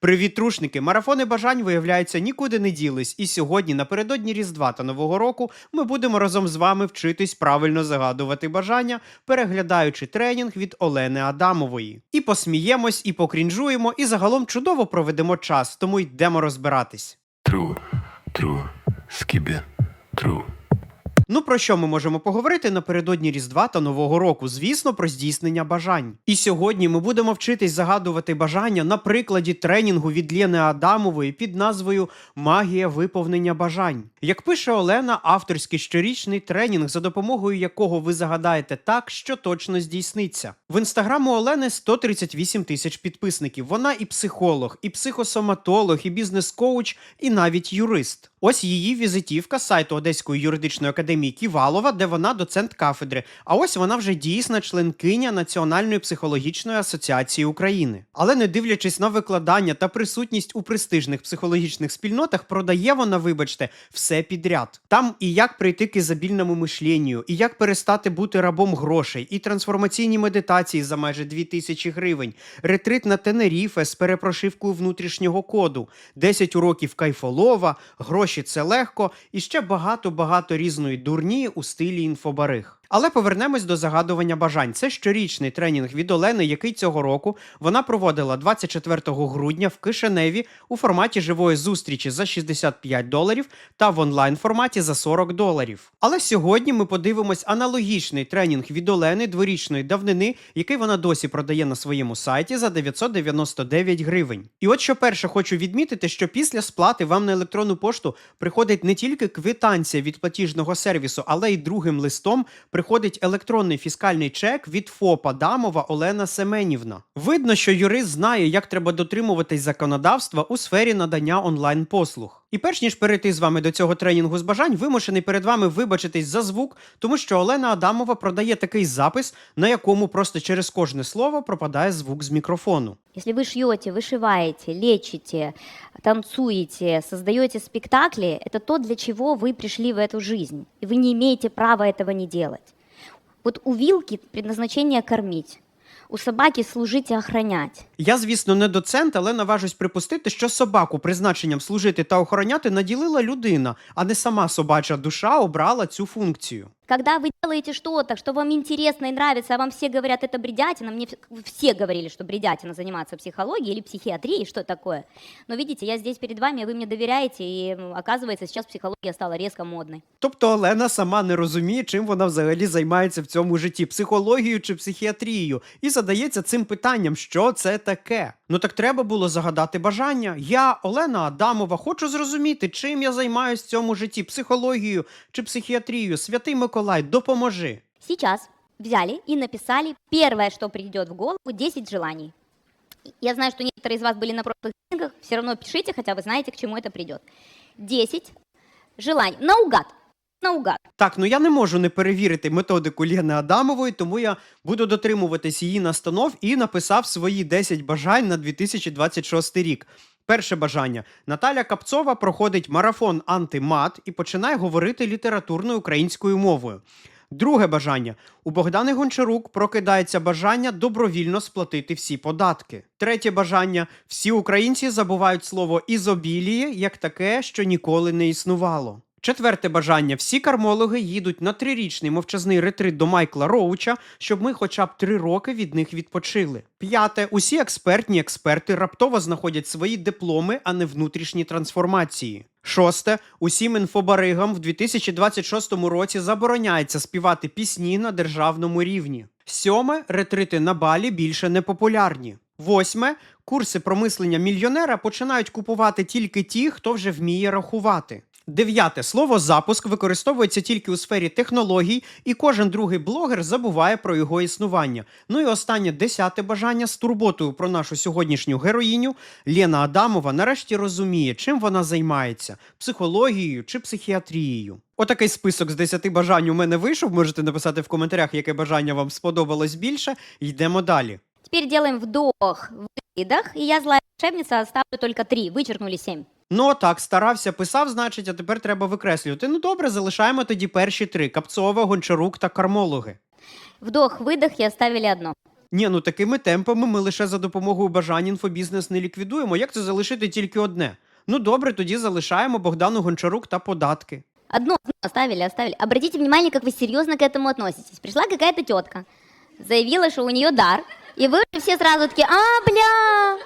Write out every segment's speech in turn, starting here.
Привіт, трушники! Марафони бажань виявляється нікуди не ділись. І сьогодні, напередодні Різдва та Нового року, ми будемо разом з вами вчитись правильно загадувати бажання, переглядаючи тренінг від Олени Адамової. І посміємось, і покрінжуємо, і загалом чудово проведемо час, тому йдемо розбиратись. True, true, skibbe, true. Ну про що ми можемо поговорити напередодні Різдва та Нового року? Звісно, про здійснення бажань. І сьогодні ми будемо вчитись загадувати бажання на прикладі тренінгу від Лєни Адамової під назвою Магія виповнення бажань. Як пише Олена, авторський щорічний тренінг, за допомогою якого ви загадаєте так, що точно здійсниться. В інстаграму Олени 138 тисяч підписників. Вона і психолог, і психосоматолог, і бізнес-коуч, і навіть юрист. Ось її візитівка з сайту Одеської юридичної академії Ківалова, де вона доцент кафедри. А ось вона вже дійсна членкиня Національної психологічної асоціації України. Але не дивлячись на викладання та присутність у престижних психологічних спільнотах, продає вона, вибачте, все підряд. Там і як прийти к ізобільному мишленню, і як перестати бути рабом грошей, і трансформаційні медитації за майже 2000 гривень, ретрит на Тенеріфе з перепрошивкою внутрішнього коду, 10 уроків кайфолова, гроші це легко і ще багато-багато різної дурні у стилі інфобариг. Але повернемось до загадування бажань. Це щорічний тренінг від Олени, який цього року вона проводила 24 грудня в Кишиневі у форматі живої зустрічі за 65 доларів та в онлайн форматі за 40 доларів. Але сьогодні ми подивимось аналогічний тренінг від Олени дворічної давнини, який вона досі продає на своєму сайті за 999 гривень. І от що перше хочу відмітити, що після сплати вам на електронну пошту приходить не тільки квитанція від платіжного сервісу, але й другим листом приходить електронний фіскальний чек від ФОПа Дамова Олена Семенівна. Видно, що юрист знає, як треба дотримуватись законодавства у сфері надання онлайн послуг. І перш ніж перейти з вами до цього тренінгу з бажань, вимушений перед вами вибачитись за звук, тому що Олена Адамова продає такий запис, на якому просто через кожне слово пропадає звук з мікрофону. Если вы шьете, вышиваете, лечите, танцуете, создаете спектакли, это то, для чего вы пришли в эту жизнь. И вы не имеете права этого не делать. Вот у вилки предназначение кормить, у собаки служить охранять. Я, звісно, не доцент, але наважусь припустити, що собаку призначенням служити та охороняти наділила людина, а не сама собача душа обрала цю функцію. Когда вы делаете что-то, что вам интересно и нравится, а вам все говорят, это бредятина, мне в- все говорили, что бредятина заниматься психологией или психиатрией, что такое. Но видите, я здесь перед вами, а вы мне доверяете, и м, оказывается, сейчас психология стала резко модной. Тобто Олена сама не розуміє, чим вона взагалі займається в цьому житті психологією чи психіатрією, і задається цим питанням, що це таке. Ну так треба було загадати бажання. Я, Олена Адамова, хочу зрозуміти, чим я займаюсь в цьому житті психологією чи психіатрією. Святий Миколай, допоможи. Сейчас взяли и написали первое, что придет в голову, 10 желаний. Я знаю, что некоторые из вас были на прошлых тренингах, все равно пишите, хотя вы знаете, к чему это придет. 10 желаний. Наугад. Наугад. Так, ну я не можу не перевірити методику Лєни Адамової, тому я буду дотримуватись її настанов і написав свої 10 бажань на 2026 рік. Перше бажання. Наталя Капцова проходить марафон антимат і починає говорити літературною українською мовою. Друге бажання. У Богдани Гончарук прокидається бажання добровільно сплатити всі податки. Третє бажання. Всі українці забувають слово ізобіліє як таке, що ніколи не існувало. Четверте бажання: всі кармологи їдуть на трирічний мовчазний ретрит до Майкла Роуча, щоб ми хоча б три роки від них відпочили. П'яте, усі експертні експерти раптово знаходять свої дипломи, а не внутрішні трансформації. Шосте, усім інфобаригам в 2026 році забороняється співати пісні на державному рівні. Сьоме, ретрити на балі більше не популярні. Восьме, курси про мислення мільйонера починають купувати тільки ті, хто вже вміє рахувати. Дев'яте слово запуск використовується тільки у сфері технологій, і кожен другий блогер забуває про його існування. Ну і останнє десяте бажання з турботою про нашу сьогоднішню героїню Лєна Адамова нарешті розуміє, чим вона займається психологією чи психіатрією. Отакий список з 10 бажань у мене вийшов. Можете написати в коментарях, яке бажання вам сподобалось більше. Йдемо далі. Теперь делаем вдох, выдох, и я, злая волшебница, оставлю только 3, вычеркнули 7. Ну так, старався, писав, значить, а тепер треба викреслювати. Ну добре, залишаємо тоді перші три: Капцова, Гончарук та кармологи. Вдох, выдох и оставили одно. Ні, ну такими темпами ми лише за допомогою бажань інфобізнес не ліквідуємо. Як це залишити тільки одне? Ну добре, тоді залишаємо Богдану Гончарук та податки. Одно одно оставили, оставили. Обратите внимание, как вы серьезно к этому относитесь. Пришла какая-то тетка, заявила, что у нее дар, и вы все сразу такие, а, бля,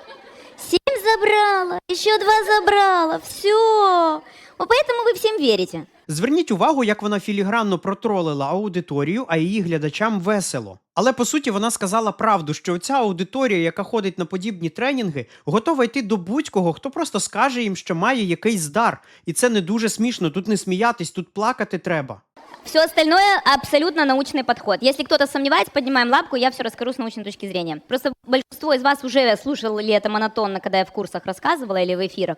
семь забрала, еще два забрала, все. Вот поэтому вы всем верите. Зверніть увагу, як вона філігранно протролила аудиторію, а її глядачам весело. Але по суті вона сказала правду, що ця аудиторія, яка ходить на подібні тренінги, готова йти до будь-кого, хто просто скаже їм, що має якийсь дар. І це не дуже смішно. Тут не сміятись, тут плакати треба. Все остальное абсолютно научный подход. Если кто-то сомневается, поднимаем лапку, я все расскажу с научной точки зрения. Просто большинство из вас уже слушали это монотонно, когда я в курсах рассказывала или в эфирах.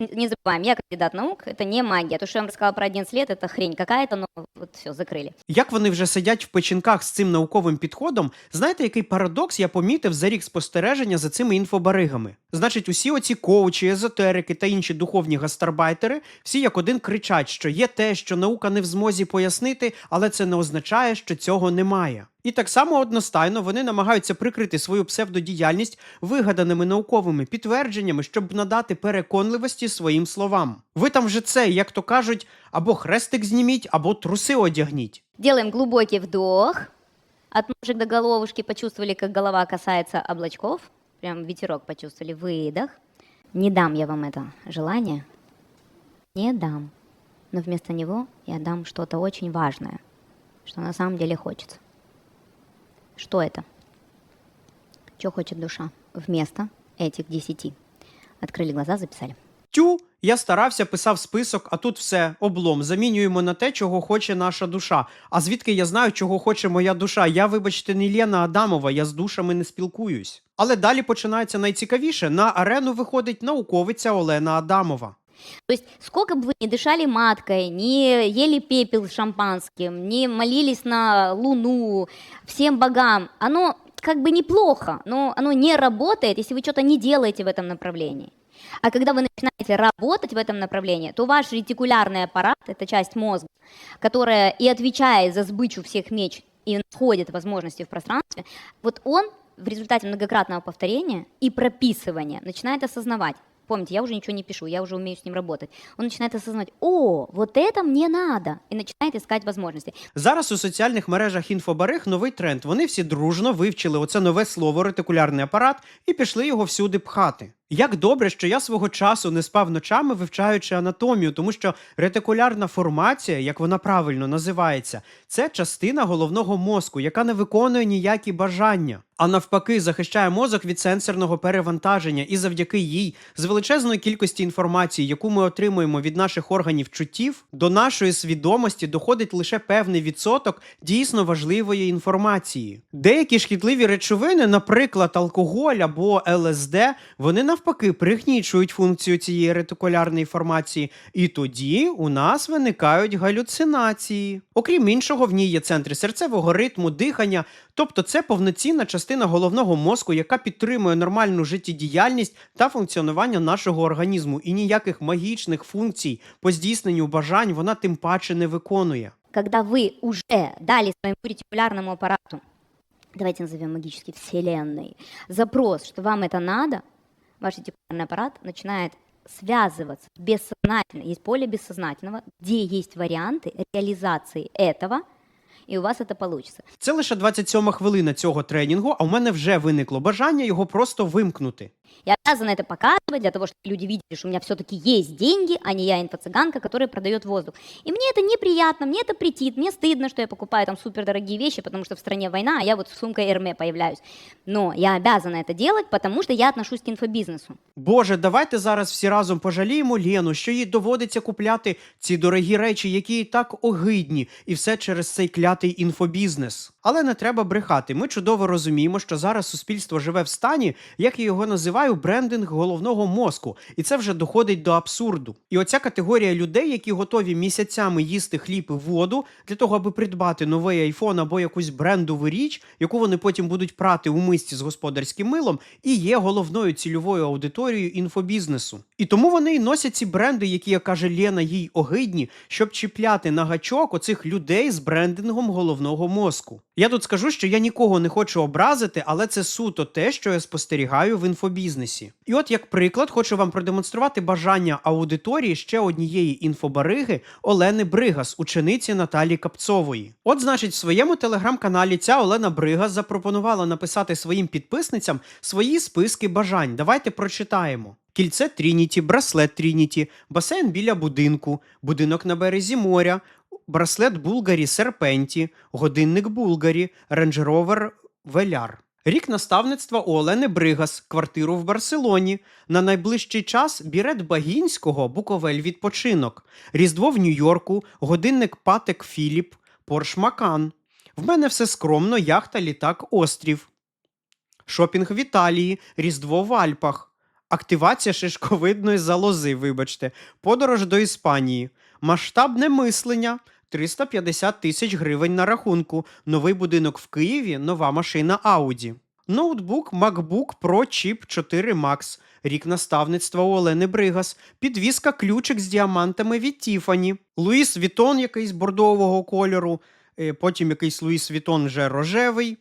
Н- Не забываем, я кандидат наук, это не магия. То, что я вам рассказала про 11 лет, это хрень какая-то, но вот все, закрыли. Як вони вже сидять в печінках з цим науковим підходом, знаєте, який парадокс я помітив за рік спостереження за цими інфобаригами? Значить, усі оці коучі, езотерики та інші духовні гастарбайтери, всі як один кричать, що є те, що наука не в змозі пояснити, але це не означає, що цього немає. І так само одностайно вони намагаються прикрити свою псевдодіяльність вигаданими науковими підтвердженнями, щоб надати переконливості своїм словам. Ви там вже це, як то кажуть, або хрестик зніміть, або труси одягніть. Делаем глубокий вдох. От до головушки почувствовали, как голова касается облачков. Прям ветерок почувствовали. Выдох. Не дам я вам это желание. Не дам. Но вместо него я дам что-то очень важное, что на самом деле хочется. Что это? Что хочет душа? Вместо этих десяти. Открыли глаза, записали. Тю, я старався, писав список, а тут все облом. Замінюємо на те, чого хоче наша душа. А звідки я знаю, чого хоче моя душа? Я, вибачте, не Лена Адамова, я з душами не спілкуюсь. Але далі починається найцікавіше. На арену виходить науковиця Олена Адамова. То есть сколько бы вы ни дышали маткой, не ели пепел шампанским, не молились на Луну, всем богам, оно как бы неплохо, но оно не работает, если вы что-то не делаете в этом направлении. А когда вы начинаете работать в этом направлении, то ваш ретикулярный аппарат, это часть мозга, которая и отвечает за сбычу всех меч и находит возможности в пространстве, вот он в результате многократного повторения и прописывания начинает осознавать, Помните, я уже ничего не пишу, я уже умею с ним работать. Он начинает осознавать, о, вот это мне надо, и начинает искать возможности. Зараз у соціальних мережах інфобариг новий тренд. Вони всі дружно вивчили оце нове слово ретикулярний апарат і пішли його всюди пхати. Як добре, що я свого часу не спав ночами, вивчаючи анатомію, тому що ретикулярна формація, як вона правильно називається, це частина головного мозку, яка не виконує ніякі бажання, а навпаки, захищає мозок від сенсорного перевантаження, і завдяки їй з величезної кількості інформації, яку ми отримуємо від наших органів чуттів, до нашої свідомості доходить лише певний відсоток дійсно важливої інформації. Деякі шкідливі речовини, наприклад, алкоголь або ЛСД, вони навпаки пригнічують функцію цієї ретикулярної формації, і тоді у нас виникають галюцинації. Окрім іншого, в ній є центри серцевого ритму, дихання, тобто це повноцінна частина головного мозку, яка підтримує нормальну життєдіяльність та функціонування нашого організму, і ніяких магічних функцій по здійсненню бажань вона тим паче не виконує. Когда вы уже дали своему ретикулярному аппарату, давайте назовем магически Вселенной, запрос, что вам это надо, ваш ретикулярный аппарат начинает связываться бессознательно, есть поле бессознательного, где есть варианты реализации этого, и у вас это получится. Це лише 27 хвилина цього тренінгу, а у мене вже виникло бажання його просто вимкнути. Я обязана это показывать для того, чтобы люди видели, что у меня все-таки есть деньги, а не я инфо-цыганка, которая продает воздух. И мне это неприятно, мне это претит, мне стыдно, что я покупаю там супердорогие вещи, потому что в стране война, а я вот с сумкой Эрме появляюсь. Но я обязана это делать, потому что я отношусь к инфобизнесу. Боже, давайте зараз всі разом пожаліємо Лену, що їй доводиться купляти ці дорогі речі, які їй так огидні, і все через цей клятий інфобізнес. Але не треба брехати. Ми чудово розуміємо, що зараз суспільство живе в стані, як я його називаю, брендинг головного мозку, і це вже доходить до абсурду. І оця категорія людей, які готові місяцями їсти хліб і воду для того, аби придбати новий айфон або якусь брендову річ, яку вони потім будуть прати у мисці з господарським милом, і є головною цільовою аудиторією інфобізнесу. І тому вони й носять ці бренди, які, як каже Лена, їй огидні, щоб чіпляти на гачок оцих людей з брендингом головного мозку. Я тут скажу, що я нікого не хочу образити, але це суто те, що я спостерігаю в інфобізнесі. І от, як приклад, хочу вам продемонструвати бажання аудиторії ще однієї інфобариги Олени Бригас, учениці Наталі Капцової. От, значить, в своєму телеграм-каналі ця Олена Бригас запропонувала написати своїм підписницям свої списки бажань. Давайте прочитаємо. Кільце Трініті, браслет Трініті, басейн біля будинку, будинок на березі моря, браслет Булгарі Серпенті, годинник Булгарі, рейндж-ровер Веляр. Рік наставництва у Олени Бригас, квартиру в Барселоні. На найближчий час Бірет Багінського, Буковель відпочинок, Різдво в Нью-Йорку, годинник Патек Філіп, Порш Макан. В мене все скромно, яхта, літак, острів. Шопінг в Італії, Різдво в Альпах. Активація шишковидної залози, вибачте, подорож до Іспанії, масштабне мислення. 350 тисяч гривень на рахунку, новий будинок в Києві, нова машина Audi. Ноутбук MacBook Pro Chip 4 Max, рік наставництва у Олени Бригас, підвіска ключик з діамантами від Тіфані, Луїс Вітон якийсь бордового кольору, е, потім якийсь Луїс Вітон вже рожевий.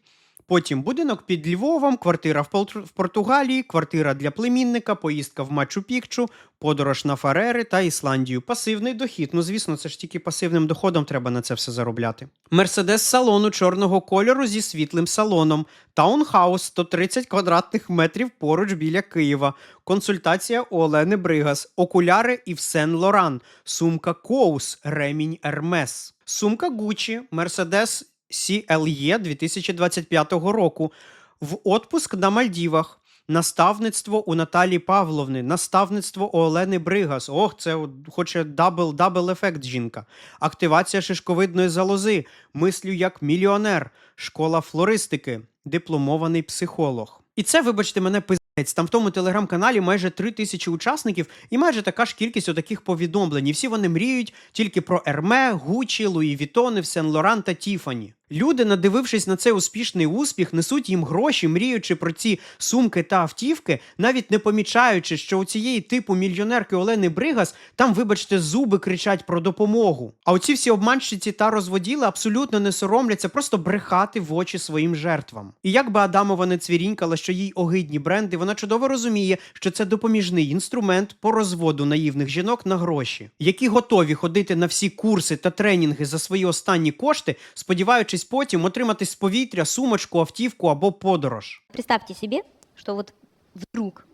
Потім будинок під Львовом, квартира в, Португалії, квартира для племінника, поїздка в Мачу-Пікчу, подорож на Фарери та Ісландію. Пасивний дохід. Ну, звісно, це ж тільки пасивним доходом треба на це все заробляти. Мерседес салону чорного кольору зі світлим салоном. Таунхаус 130 квадратних метрів поруч біля Києва. Консультація у Олени Бригас. Окуляри і Сен Лоран. Сумка Коус, ремінь Ермес. Сумка Гуччі, Мерседес CLE 2025 року. В отпуск на Мальдівах. Наставництво у Наталі Павловни, наставництво у Олени Бригас. Ох, це хоче дабл дабл ефект жінка. Активація шишковидної залози. Мислю як мільйонер. Школа флористики, дипломований психолог. І це, вибачте, мене пиздець. Там в тому телеграм-каналі майже три тисячі учасників і майже така ж кількість отаких повідомлень. І всі вони мріють тільки про Ерме, Гучі, Луї Вітони, Сен Лоран та Тіфані. Люди, надивившись на цей успішний успіх, несуть їм гроші, мріючи про ці сумки та автівки, навіть не помічаючи, що у цієї типу мільйонерки Олени Бригас там, вибачте, зуби кричать про допомогу. А оці всі обманщиці та розводіли абсолютно не соромляться просто брехати в очі своїм жертвам. І як би Адамова не цвірінькала, що їй огидні бренди, вона чудово розуміє, що це допоміжний інструмент по розводу наївних жінок на гроші, які готові ходити на всі курси та тренінги за свої останні кошти, сподіваючись потім отримати з повітря сумочку, автівку або подорож. Представьте себе, что вот вдруг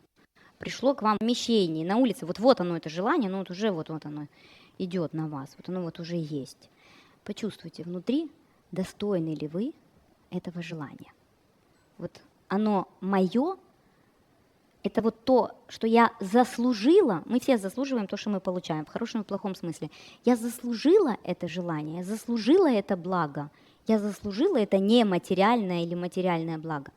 пришло к вам вмещение на улице, вот вот оно это желание, ну вот уже вот, вот оно идет на вас, вот оно вот уже есть. Почувствуйте внутри, достойны ли вы этого желания. Вот оно мое, это вот то, что я заслужила, мы все заслуживаем то, что мы получаем, в хорошем и плохом смысле. Я заслужила это желание, я заслужила это благо, я заслужила это нематериальное или материальное благо.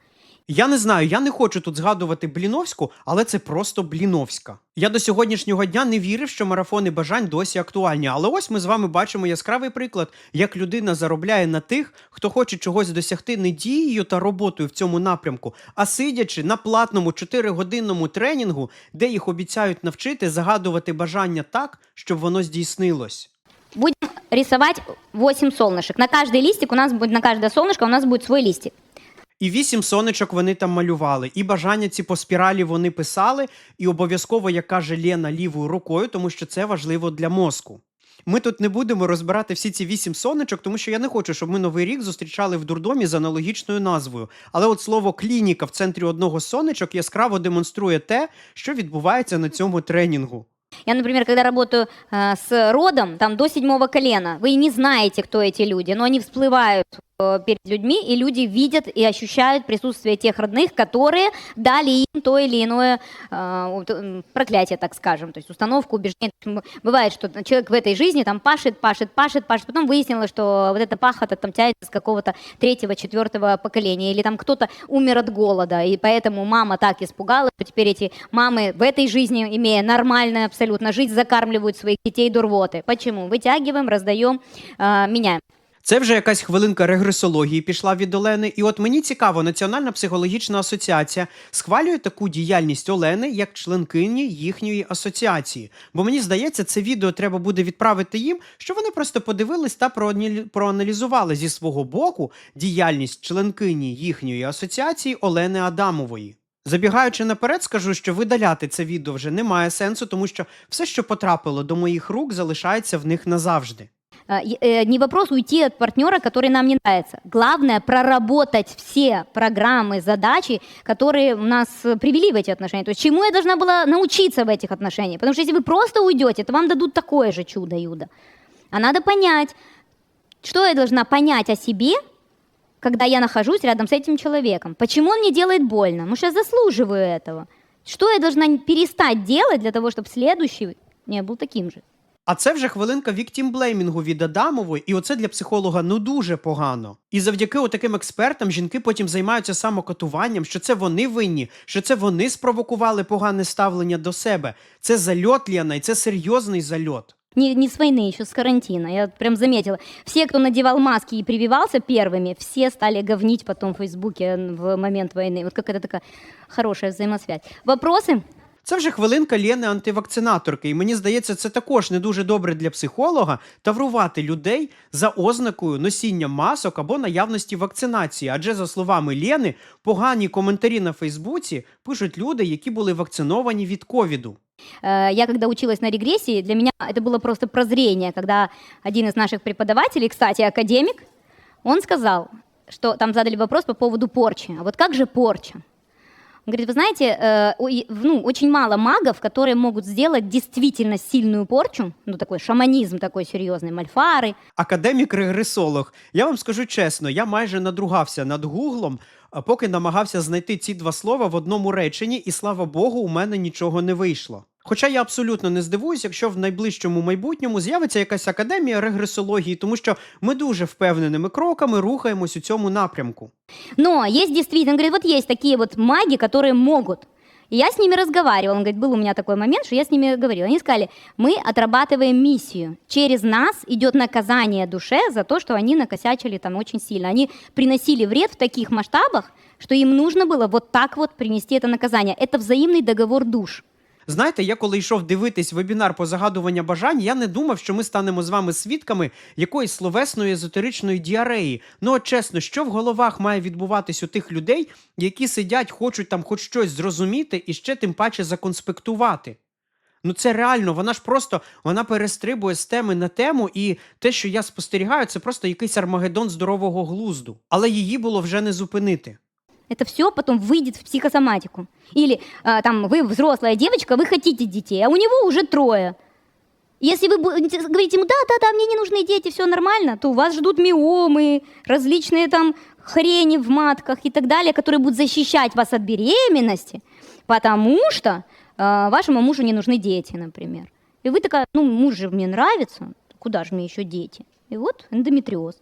Я не знаю, я не хочу тут згадувати Бліновську, але це просто Бліновська. Я до сьогоднішнього дня не вірив, що марафони бажань досі актуальні. Але ось ми з вами бачимо яскравий приклад, як людина заробляє на тих, хто хоче чогось досягти не дією та роботою в цьому напрямку, а сидячи на платному 4-годинному тренінгу, де їх обіцяють навчити загадувати бажання так, щоб воно здійснилось. Будем рисовать 8 солнышек. На каждый листик у нас будет, на каждое солнышко у нас будет свой листик. І вісім сонечок вони там малювали, і бажання ці по спіралі вони писали, і обов'язково, як каже Лєна, лівою рукою, тому що це важливо для мозку. Ми тут не будемо розбирати всі ці вісім сонечок, тому що я не хочу, щоб ми новий рік зустрічали в дурдомі з аналогічною назвою. Але от слово клініка в центрі одного з сонечок яскраво демонструє те, що відбувається на цьому тренінгу. Я, например, когда работаю э, с родом, там до седьмого колена, вы не знаете, кто эти люди, но они всплывают э, Перед людьми, и люди видят и ощущают присутствие тех родных, которые дали им то или иное э, проклятие, так скажем, то есть установку, убеждение. Бывает, что человек в этой жизни там пашет, пашет, пашет, пашет, потом выяснилось, что вот эта пахота там тянется с какого-то третьего, четвертого поколения, или там кто-то умер от голода, и поэтому мама так испугалась, что теперь эти мамы в этой жизни, имея нормальную абсолютно жизнь, закармливают своих детей до рвоты. Почему? Вытягиваем, раздаем, э, меняем. Це вже якась хвилинка регресології пішла від Олени. І от мені цікаво, Національна психологічна асоціація схвалює таку діяльність Олени як членкині їхньої асоціації. Бо мені здається, це відео треба буде відправити їм, що вони просто подивились та проаналізували зі свого боку діяльність членкині їхньої асоціації Олени Адамової. Забігаючи наперед, скажу, що видаляти це відео вже немає сенсу, тому що все, що потрапило до моїх рук, залишається в них назавжди. А, э, Не вопрос уйти от партнера, который нам не нравится. Главное проработать все программы, задачи, которые нас э, привели в эти отношения. То есть чему я должна была научиться в этих отношениях? Потому что если вы просто уйдете, то вам дадут такое же чудо-юдо. А надо понять, что я должна понять о себе, когда я нахожусь рядом с этим человеком. Почему он мне делает больно? Может, я заслуживаю этого? Что я должна перестать делать для того, чтобы следующий не был таким же? А це вже хвилинка віктімблеймінгу від Адамової, і оце для психолога ну дуже погано. І завдяки отаким експертам жінки потім займаються самокатуванням, що це вони винні, що це вони спровокували погане ставлення до себе. Це зальот, Лєна, і це серйозний зальот. Не, не с войны, еще с карантина. Я прям заметила. Все, кто надевал маски и прививался первыми, все стали говнить потом в Фейсбуке в момент войны. Вот какая-то такая хорошая взаимосвязь. Вопросы? Це вже хвилинка Лєни антивакцинаторки, і мені здається, це також не дуже добре для психолога таврувати людей за ознакою носіння масок або наявності вакцинації. Адже, за словами Лєни, погані коментарі на Фейсбуці пишуть люди, які були вакциновані від ковіду. Э, Я когда училась на регрессии, для меня это было просто прозрение, когда один из наших преподавателей, кстати, академик, он сказал, что там задали вопрос по поводу порчи. А вот как же порча? Он говорит, вы знаете, э, ой, ну, очень мало магов, которые могут сделать действительно сильную порчу, ну, такой шаманизм такой серьезный, мальфары, Академік-регресолог. Я вам скажу чесно, я майже надругався над Гуглом, а поки намагався знайти ці два слова в одному реченні, і слава Богу, у мене нічого не вийшло. Хоча я абсолютно не здивуюсь, якщо в найближчому майбутньому з'явиться якась академія регресології, тому що ми дуже впевненими кроками рухаємось у цьому напрямку. Но есть действительно, он говорит, вот есть такие вот маги, которые могут. И я с ними разговаривала. Он говорит, был у меня такой момент, что я с ними говорила. Они сказали, мы отрабатываем миссию. Через нас идет наказание душе за то, что они накосячили там очень сильно. Они приносили вред в таких масштабах, что им нужно было вот так вот принести это наказание. Это взаимный договор душ. Знаєте, я коли йшов дивитись вебінар по загадування бажань, я не думав, що ми станемо з вами свідками якоїсь словесної езотеричної діареї. Ну от чесно, що в головах має відбуватись у тих людей, які сидять, хочуть там хоч щось зрозуміти і ще тим паче законспектувати. Ну це реально, вона ж просто вона перестрибує з теми на тему, і те, що я спостерігаю, це просто якийсь армагеддон здорового глузду. Але її було вже не зупинити. Это все потом выйдет в психосоматику. Или а, там вы взрослая девочка, вы хотите детей, а у него уже трое. Если вы будете говорить ему, да, да, да, мне не нужны дети, все нормально, то у вас ждут миомы, различные там хрени в матках и так далее, которые будут защищать вас от беременности, потому что а, вашему мужу не нужны дети, например. И вы такая, ну, муж же мне нравится, куда же мне еще дети? И вот эндометриоз.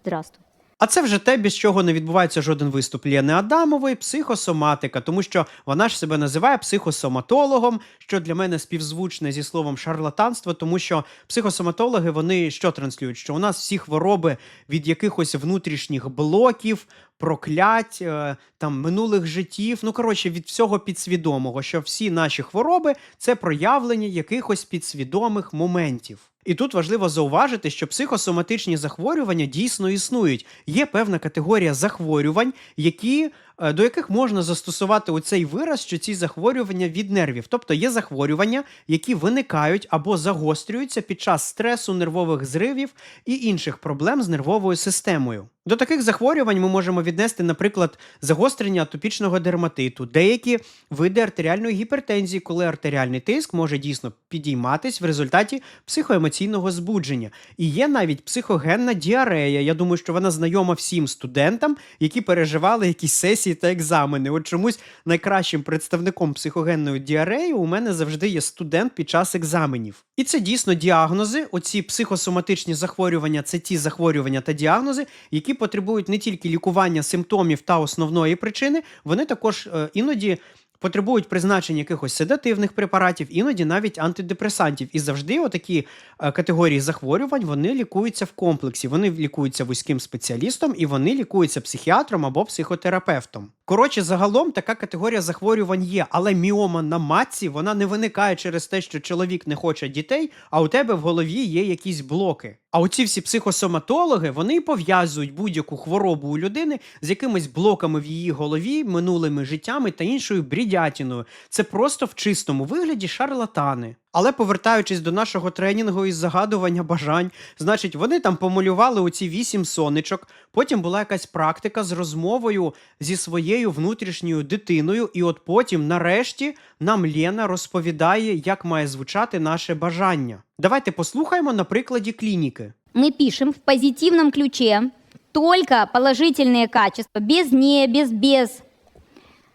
Здравствуй. А це вже те, без чого не відбувається жоден виступ Лєни Адамової, психосоматика, тому що вона ж себе називає психосоматологом, що для мене співзвучне зі словом шарлатанство, тому що психосоматологи вони що транслюють? Що у нас всі хвороби від якихось внутрішніх блоків, проклять, е, там минулих життів, ну коротше, від всього підсвідомого, що всі наші хвороби це проявлення якихось підсвідомих моментів. І тут важливо зауважити, що психосоматичні захворювання дійсно існують. Є певна категорія захворювань, які, до яких можна застосувати оцей вираз, що ці захворювання від нервів. Тобто є захворювання, які виникають або загострюються під час стресу, нервових зривів і інших проблем з нервовою системою. До таких захворювань ми можемо віднести, наприклад, загострення атопічного дерматиту, деякі види артеріальної гіпертензії, коли артеріальний тиск може дійсно підійматись в результаті психоемоційного збудження. І є навіть психогенна діарея. Я думаю, що вона знайома всім студентам, які переживали якісь сесії та екзамени. От чомусь найкращим представником психогенної діареї у мене завжди є студент під час екзаменів. І це дійсно діагнози. Оці психосоматичні захворювання це ті захворювання та діагнози, які потребують не тільки лікування симптомів та основної причини, вони також е, іноді потребують призначення якихось седативних препаратів, іноді навіть антидепресантів. І завжди отакі е, категорії захворювань вони лікуються в комплексі. Вони лікуються вузьким спеціалістом і вони лікуються психіатром або психотерапевтом. Коротше, загалом така категорія захворювань є, але міома на матці вона не виникає через те, що чоловік не хоче дітей, а у тебе в голові є якісь блоки. А оці всі психосоматологи вони пов'язують будь-яку хворобу у людини з якимись блоками в її голові, минулими життями та іншою брідятіною. Це просто в чистому вигляді шарлатани. Але повертаючись до нашого тренінгу із загадування бажань, значить, вони там помалювали оці вісім сонечок. Потім була якась практика з розмовою зі своєю внутрішньою дитиною, і от потім, нарешті, нам Лєна розповідає, як має звучати наше бажання. Давайте послухаємо на прикладі клініки. Мы пишем в позитивном ключе только положительные качества, без не, без без.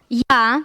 Я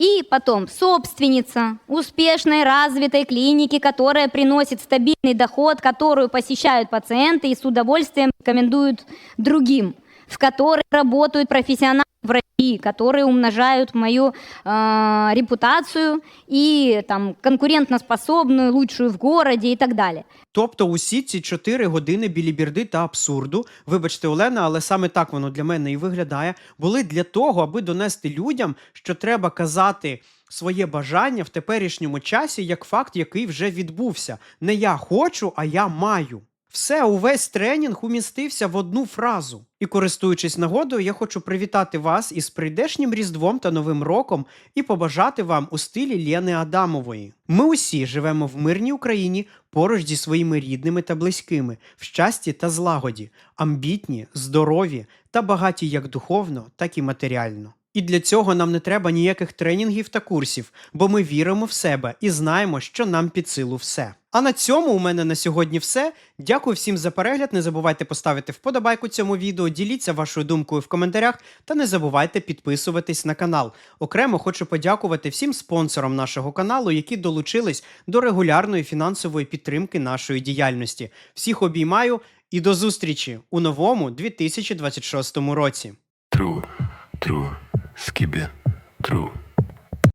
и потом собственница успешной развитой клиники, которая приносит стабильный доход, которую посещают пациенты и с удовольствием рекомендуют другим, в которой работают профессионалы врачи, которые умножают мою э, репутацию и там конкурентоспособную, лучшую в городе и так далее. Тобто усі ці чотири години біліберди та абсурду, вибачте, Олена, але саме так воно для мене і виглядає, були для того, аби донести людям, що треба казати своє бажання в теперішньому часі як факт, який вже відбувся. Не я хочу, а я маю. Все, увесь тренінг умістився в одну фразу. І користуючись нагодою, я хочу привітати вас із прийдешнім Різдвом та Новим роком і побажати вам у стилі Лєни Адамової. Ми усі живемо в мирній Україні поруч зі своїми рідними та близькими, в щасті та злагоді, амбітні, здорові та багаті як духовно, так і матеріально. І для цього нам не треба ніяких тренінгів та курсів, бо ми віримо в себе і знаємо, що нам під силу все. А на цьому у мене на сьогодні все. Дякую всім за перегляд. Не забувайте поставити вподобайку цьому відео, діліться вашою думкою в коментарях та не забувайте підписуватись на канал. Окремо хочу подякувати всім спонсорам нашого каналу, які долучились до регулярної фінансової підтримки нашої діяльності. Всіх обіймаю і до зустрічі у новому 2026 році. Тру, тру, скибе, тру.